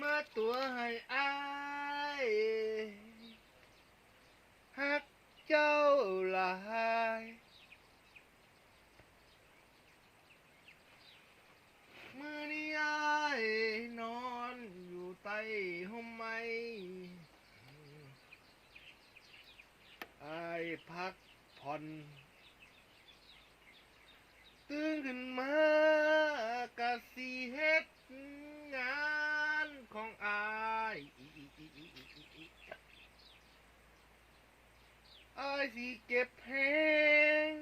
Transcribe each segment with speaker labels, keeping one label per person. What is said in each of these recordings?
Speaker 1: mất tuổi ai? สิเก็บแหง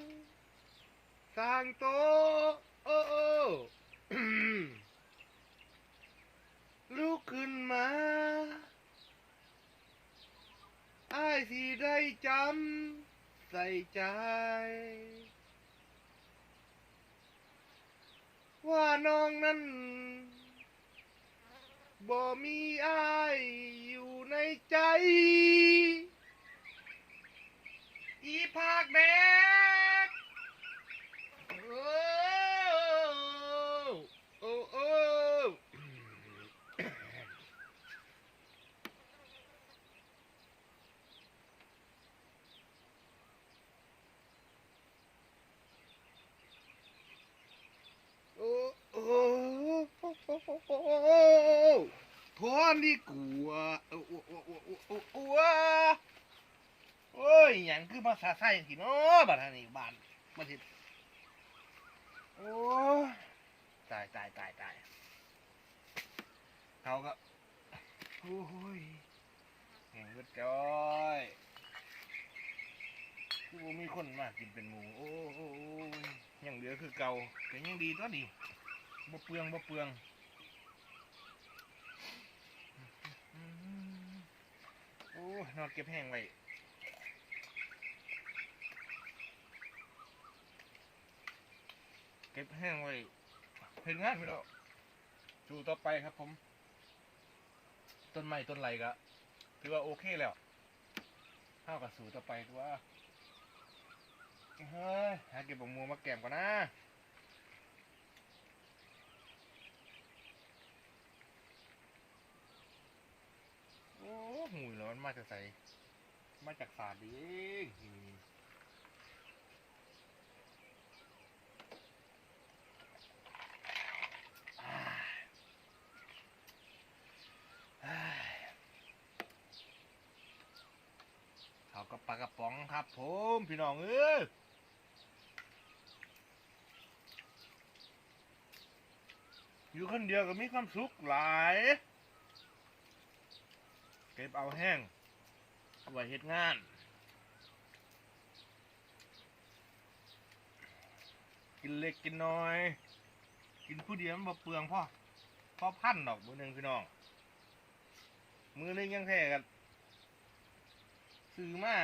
Speaker 1: สร้างโตโอ้โอลุกขึ้นมาอายสิได้จำใส่ใจ ว่าน้องนั้นบ่มีอายอยู่ในใจ อีภาคแดกโอ้โอ้โอ้โอ้โอ้ทอนดีกว่าโอ้โอ้โอ้โอ้โอ้ โอ้โอ้โอ้ยหยังคือมาซาใส่สิเนาะบัดนี้บ้านมาทิโอ้ยตายตายตายตายเขาก็โอ้ยแห่งเวิดจ้อยคือมีคนมากินเป็นหมูโอ้โอ้ยยังเหลือคือเก่าแต่ยังดีตัวดีบ่เปลืองบ่เปลืองโอ้นอนเก็บแห้งไว้ เก็บแห้งไว้เห็นงานไม่ดอกสู่ต่อไปครับผม ต้นไม้ต้นไรก็ถือว่าโอเคแล้วเท่ากับสูต่อไปคือว่าเฮ้ยหาเก็บบักมัวมาแกมก่อนนะโอ้หูยแล้วมันมาจากใสมาจากศาสตร์ดิอืมอ่าอ่าเขาก็ปลากระป๋อง ครับผมพี่น้องเอ้ยอยู่คนเดียวก็มีความสุขหลาย เก็บเอาแห้งเอาไว้เฮ็ดงานกินเล็กกินน้อย กินผู้เดียวมันบ่เปลืองพ่อพ่อพันดอกมือหนึ่งพี่น้อง มือหนึงยังแท้กันซื้อมา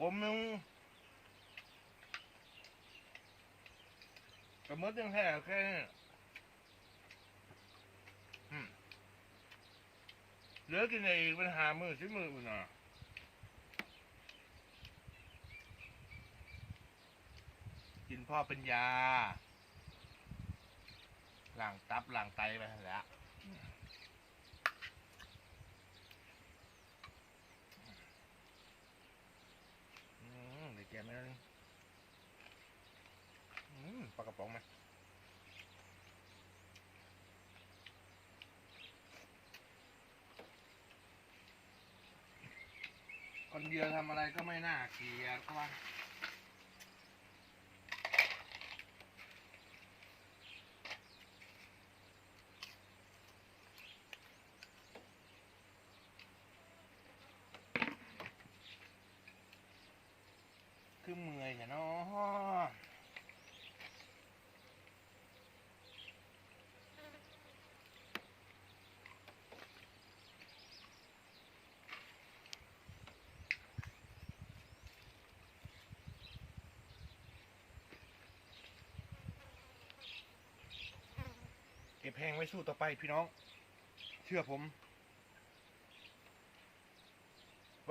Speaker 1: กลมหนึงกระมดยังแท้แค่นี้เหลือกินอีกปัญหามือสิมืออุ่นอะกินพ่อเป็นยาหลังตับหลังไตไปแล้วอืมเดี๋ยวแกไม่ได้อืมปลากระป๋องไหมคนเดียวทำอะไรก็ไม่น่าเกลียดก็ว่าเมื่อยจ้ะเนาะเก็บ แพงไว้สู้ต่อไปพี่น้อง เชื่อผม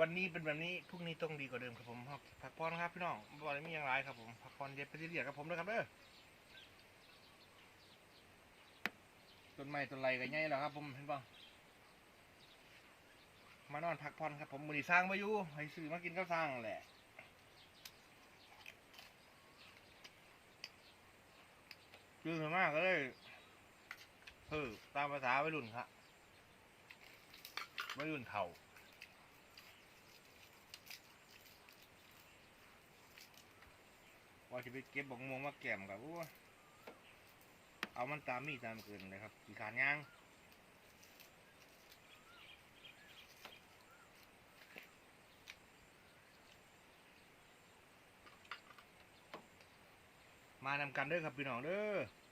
Speaker 1: วันนี้เป็นแบบนี้พรุ่งนี้ต้องดีกว่าเดิมครับผมพักผ่อนครับพี่น้องบ่ได้มีอย่างไรครับผมพักผ่อนเย็บไปเดียดครับผมนะครับเด้อต้นไม้ต้นไรก็ใหญ่แล้วครับผมเห็นป่ะมานอนพักผ่อนครับผมมือนี้สร้างมาอยู่ให้ซื้อมากินก็สร้างแหละคือมากก็เลย เออตามภาษาวัยรุ่นครับวัยรุ่นเฒ่าว่าจะไปเก็บบักมวงมาแก้มกับโอ้เอามันตามมีตามเกินเลยครับกี่ขานย่างมานำกันเด้อครับพี่น้องเด้อ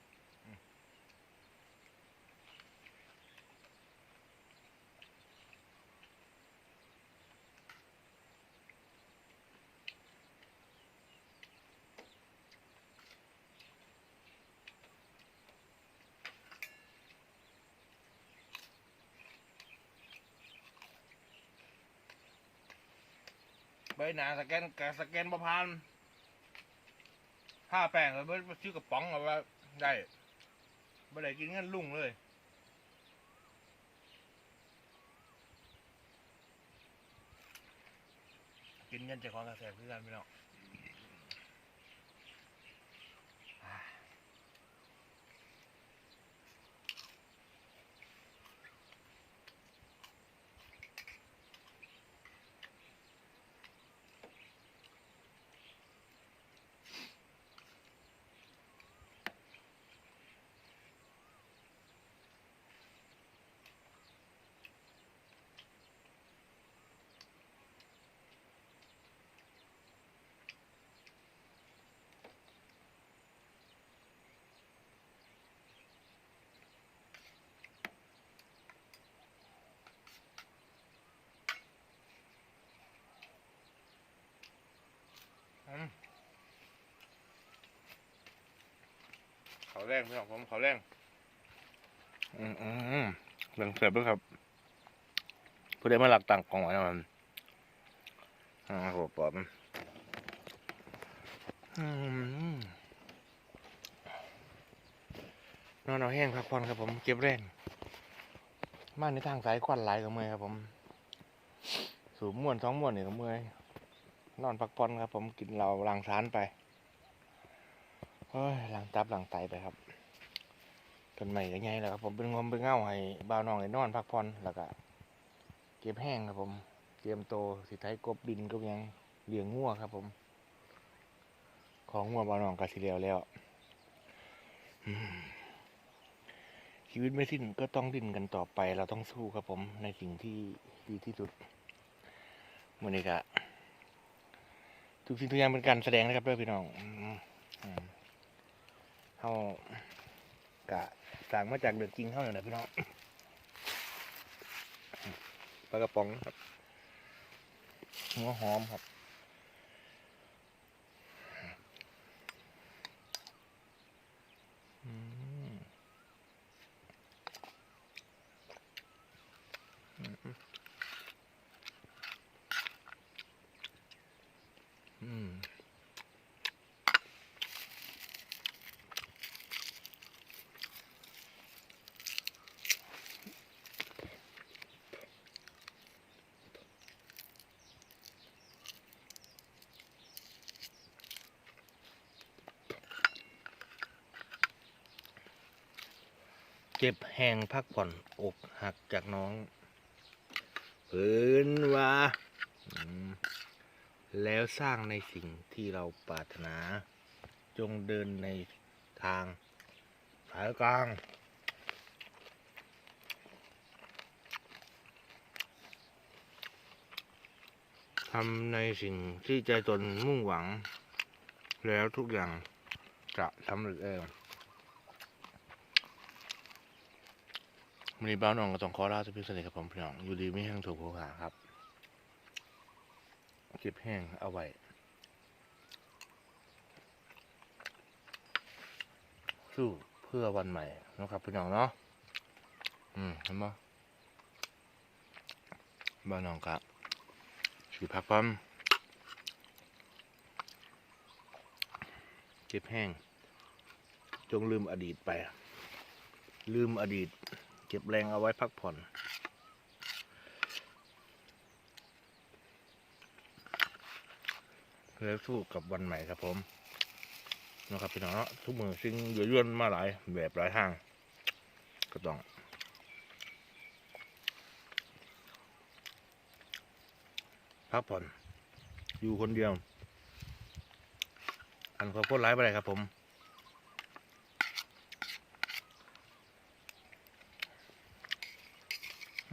Speaker 1: หนาสแกนกสแกนประพานผ้าแป้งแล้วไปซื้อกระป๋องเอาไว้ได้ไม่ได้กินเงินลุ่งเลยกินเงินจากของกระแสคือกันพี่น้อง แรงพี่น้องผมเขาแรงอืมอืมอืมเรื่องเสียบด้วยครับผู้ใดมาหลักต่างกองไว้นะมันอ่าโหปอบมันอืมนอนเอาแห้งพักผ่อนครับผมเก็บแรงมาในทางสายควันไหลกับเมื่อยครับ ผม สูบม่วนท้องม่วนนี่กับเมื่อยนอนพักผ่อนครับ ผมกินเราล้างสารไป เฮ้ยล้างตับหล้างไตไปครับต้นใหม่ก็ไงล้วครับ ผมเป็นงมเป็นเง่าให้บ่าวน้องได้นอนพักผ่อนแล้วก็เก็บแห้งครับผม เตรียมโตสิไทยกบดินก็ยังเลี้ยงงัวครับ ผม ของงัวบ่าวน้องก็สิเลียวแล้วชีวิตไม่สิ้นก็ต้องดิ้นกันต่อไป เราต้องสู้ครับ ผมในสิ่งที่ดีที่สุดมื่อนี้ก็ทุกสิ่งทุกอย่างเป็นการแสดงนะครับเพื่อนพี่น้องอ เขากะสั่งมาจากเดือดจริงเขาเนี่ยนะพี่น้องปลากระป๋องครับหัวหอมครับ เจ็บแหงพักผ่อนอกหักจากน้องเพิ่นว่าแล้วสร้างในสิ่งที่เราปรารถนา จงเดินในทางสายกลางทำในสิ่งที่ใจตนมุ่งหวัง แล้วทุกอย่างจะสำเร็จเอง วันนี้บ้านน้องก็ต้องขอลาทุพิเศษครับผมพี่น้องอยู่ดีไม่แห้งถูกผู้หาครับเก็บแห้งเอาไว้สู้เพื่อวันใหม่นะครับพี่น้องเนาะอืมเห็นไหมบ้านน้องครับสิพักพร้อมเจ็บแห้ง จงลืมอดีตไป ลืมอดีต ก็บแรงเอาไว้พักผ่อน เพื่อสู้กับวันใหม่ครับผมนะครับพี่น้องเนาะทุกมือซึ่งเดือดร้อนมาหลายแบบหลายทาง ก็ต้องพักผ่อน อยู่คนเดียว อันความโคตรร้ายไปเลยครับผม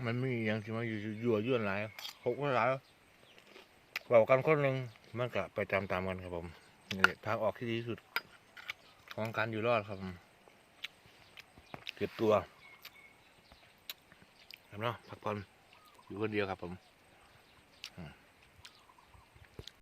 Speaker 1: มันมีอย่างที่มาอยู่ยั่วยื่นหลายหกหลายเบากันคนหนึ่งมันก็ไปตามๆกันครับผมนี่ทางออกที่ดีที่สุด ของการอยู่รอดครับผมเก็บตัวครับเนาะพักผ่อนอยู่คนเดียวครับผม